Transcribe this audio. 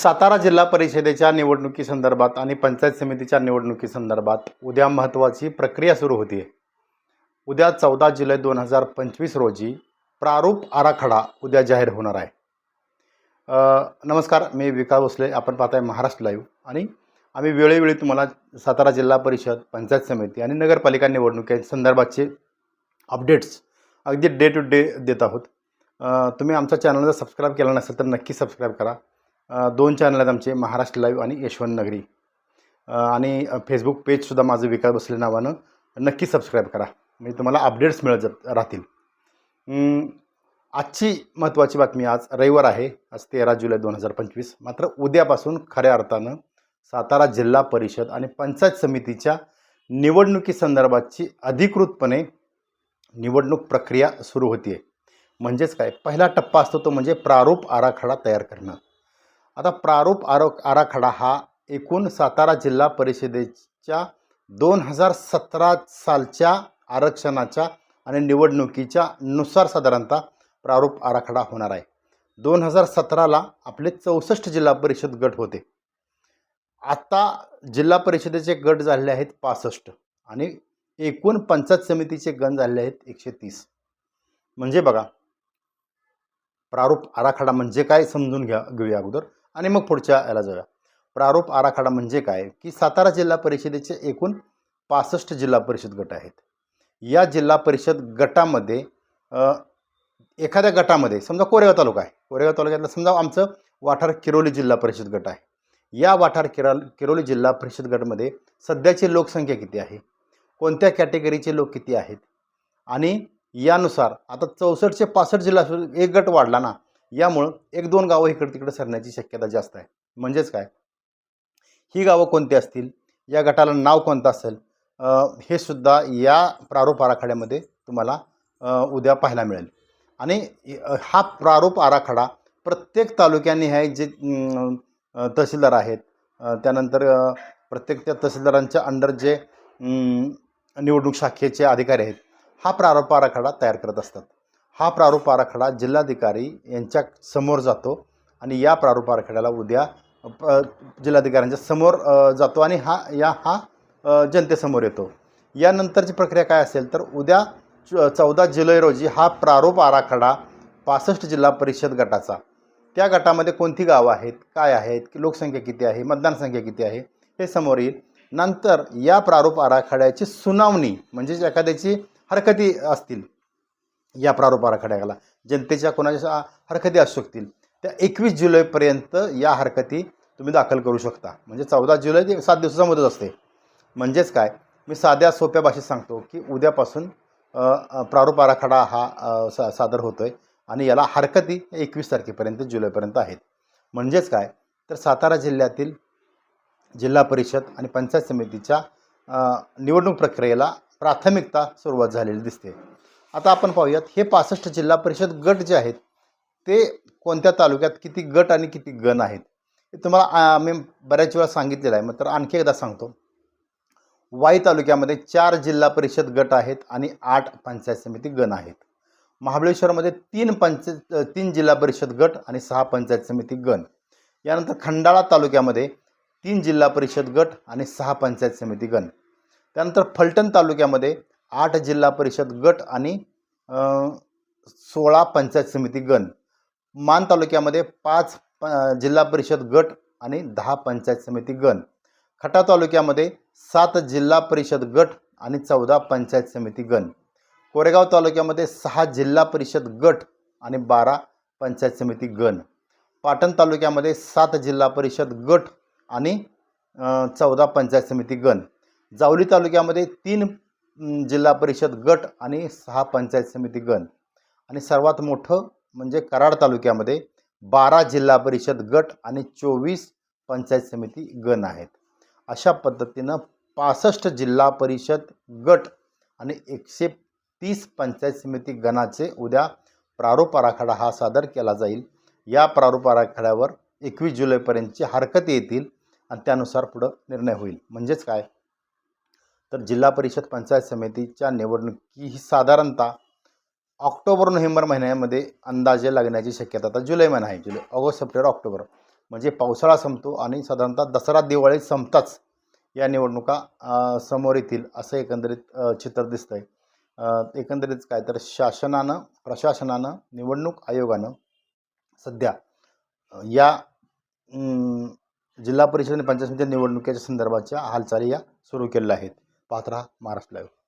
सातारा जिल्हा परिषदेच्या निवडणुकीसंदर्भात आणि पंचायत समितीच्या निवडणुकीसंदर्भात उद्या महत्त्वाची प्रक्रिया सुरू होती. उद्या चौदा जुलै दोन हजार पंचवीस रोजी प्रारूप आराखडा उद्या जाहीर होणार आहे. नमस्कार मी विकास भोसले. आपण पाहताय महाराष्ट्र लाईव्ह आणि आम्ही वेळोवेळी तुम्हाला सातारा जिल्हा परिषद पंचायत समिती आणि नगरपालिका निवडणुकीसंदर्भातचे अपडेट्स अगदी डे टू डे देत आहोत. तुम्ही आमच्या चॅनलला सबस्क्राईब केला नसेल तर नक्की सबस्क्राईब करा. दोन चॅनल आहेत आमचे महाराष्ट्र लाईव्ह आणि यशवंत नगरी. आणि फेसबुक पेजसुद्धा माझं विकास बसले नावानं. नक्की सबस्क्राईब करा. म्हणजे तुम्हाला अपडेट्स मिळत जात राहतील. आजची महत्त्वाची बातमी आज रविवार आहे. आज तेरा जुलै दोन हजार पंचवीस. मात्र उद्यापासून खऱ्या अर्थानं सातारा जिल्हा परिषद आणि पंचायत समितीच्या निवडणुकीसंदर्भातची अधिकृतपणे निवडणूक प्रक्रिया सुरू होती आहे म्हणजेच काय? पहिला टप्पा असतो तो म्हणजे प्रारूप आराखडा तयार करणं. आता प्रारूप आरो आराखडा हा एकूण सातारा जिल्हा परिषदेच्या दोन हजार सतरा सालच्या आरक्षणाच्या आणि निवडणुकीच्या नुसार साधारणतः प्रारूप आराखडा होणार आहे. दोन हजार सतराला आपले चौसष्ट जिल्हा परिषद गट होते. आत्ता जिल्हा परिषदेचे गट झालेले आहेत पासष्ट आणि एकूण पंचायत समितीचे गण झालेले आहेत एकशे तीस. म्हणजे बघा प्रारूप आराखडा म्हणजे काय समजून घ्या घेऊया अगोदर. आणि मग पुढच्या याला जाऊया. प्रारूप आराखडा म्हणजे काय? की सातारा जिल्हा परिषदेचे एकूण पासष्ट जिल्हा परिषद गट आहेत. या जिल्हा परिषद गटामध्ये एखाद्या गटामध्ये समजा कोरेगाव तालुका आहे. कोरेगाव तालुक्यातलं समजा आमचं वाठार किरोली जिल्हा परिषद गट आहे. या वाठार किरा किरोली जिल्हा परिषद गटमध्ये सध्याची लोकसंख्या किती आहे? कोणत्या कॅटेगरीचे लोक किती आहेत? आणि यानुसार आता चौसष्टचे पासष्ट जिल्हा असून एक गट वाढला ना यामुळं एक दोन गावं इकडं तिकडं सरण्याची शक्यता जास्त आहे. म्हणजेच काय? ही गावं कोणती असतील? या गटाला नाव कोणतं असेल? हे सुद्धा या प्रारूप आराखड्यामध्ये तुम्हाला उद्या पाहायला मिळेल. आणि हा प्रारूप आराखडा प्रत्येक तालुक्यांनी हे जे तहसीलदार आहेत. त्यानंतर प्रत्येक त्या तहसीलदारांच्या अंडर जे निवडणूक शाखेचे अधिकारी आहेत हा प्रारूप आराखडा तयार करत असतात. हा प्रारूप आराखडा जिल्हाधिकारी यांच्या समोर जातो आणि या प्रारूप आराखड्याला उद्या जिल्हाधिकाऱ्यांच्या समोर जातो आणि हा या हा जनतेसमोर येतो. यानंतरची प्रक्रिया काय असेल तर उद्या चौदा जुलै रोजी हा प्रारूप आराखडा पासष्ट जिल्हा परिषद गटाचा. त्या गटामध्ये कोणती गावं आहेत काय आहेत की लोकसंख्या किती आहे मतदान संख्या किती आहे हे समोर येईल. नंतर या प्रारूप आराखड्याची सुनावणी म्हणजेच एखाद्याची हरकती असतील या प्रारूप आराखड्याला जनतेच्या कोणाच्या हरकती असू शकतील. त्या एकवीस जुलैपर्यंत या हरकती तुम्ही दाखल करू शकता. म्हणजे चौदा जुलै ते सात दिवसाचा मुदत असते. म्हणजेच काय? मी साध्या सोप्या भाषेत सांगतो की उद्यापासून प्रारूप आराखडा हा सा सादर होतो आहे आणि याला हरकती एकवीस तारखेपर्यंत जुलैपर्यंत आहेत. म्हणजेच काय? तर सातारा जिल्ह्यातील जिल्हा परिषद आणि पंचायत समितीच्या निवडणूक प्रक्रियेला प्राथमिकता सुरुवात झालेली दिसते. आता आपण पाहूयात हे पासष्ट जिल्हा परिषद गट जे आहेत ते कोणत्या तालुक्यात किती गट आणि किती गण आहेत? हे तुम्हाला आम्ही मी बऱ्याच वेळा सांगितलेलं आहे मग तर आणखी एकदा सांगतो. वाई तालुक्यामध्ये चार जिल्हा परिषद गट आहेत आणि आठ पंचायत समिती गण आहेत. महाबळेश्वरमध्ये तीन पंचायत तीन जिल्हा परिषद गट आणि सहा पंचायत समिती गण. यानंतर खंडाळा तालुक्यामध्ये तीन जिल्हा परिषद गट आणि सहा पंचायत समिती गण. त्यानंतर फलटण तालुक्यामध्ये आठ जिल्हा परिषद गट आणि सोळा पंचायत समिती गण. मान तालुक्यामध्ये पाच प जिल्हा परिषद गट आणि दहा पंचायत समिती गण. खटा तालुक्यामध्ये सात जिल्हा परिषद गट आणि चौदा पंचायत समिती गण. कोरेगाव तालुक्यामध्ये सहा जिल्हा परिषद गट आणि बारा पंचायत समिती गण. पाटण तालुक्यामध्ये सात जिल्हा परिषद गट आणि चौदा पंचायत समिती गण. जावली तालुक्यामध्ये तीन जिल्हा परिषद गट आणि सहा पंचायत समिती गण. आणि सर्वात मोठं म्हणजे कराड तालुक्यामध्ये बारा जिल्हा परिषद गट आणि चोवीस पंचायत समिती गण आहेत. अशा पद्धतीनं पासष्ट जिल्हा परिषद गट आणि एकशे तीस पंचायत समिती गणाचे उद्या प्रारूप आराखडा हा सादर केला जाईल. या प्रारूप आराखड्यावर एकवीस जुलैपर्यंतची हरकत येतील आणि त्यानुसार पुढं निर्णय होईल. म्हणजेच काय? तर जिल्हा परिषद पंचायत समितीच्या निवडणुकी ही साधारणतः ऑक्टोबर नोव्हेंबर महिन्यामध्ये अंदाजे लागण्याची शक्यता आता जुलै महिना आहे. जुलै ऑगस्ट सप्टेंबर ऑक्टोबर म्हणजे पावसाळा संपतो आणि साधारणतः दसरा दिवाळी संपताच या निवडणुका समोर येतील असं एकंदरीत चित्र दिसतं आहे एकंदरीत काय तर शासनानं प्रशासनानं निवडणूक आयोगानं सध्या या जिल्हा परिषद आणि पंचायत समिती निवडणुकीच्या संदर्भाच्या हालचाली या सुरू केलेल्या आहेत. पाहत राहा महाराष्ट्र लाईव्ह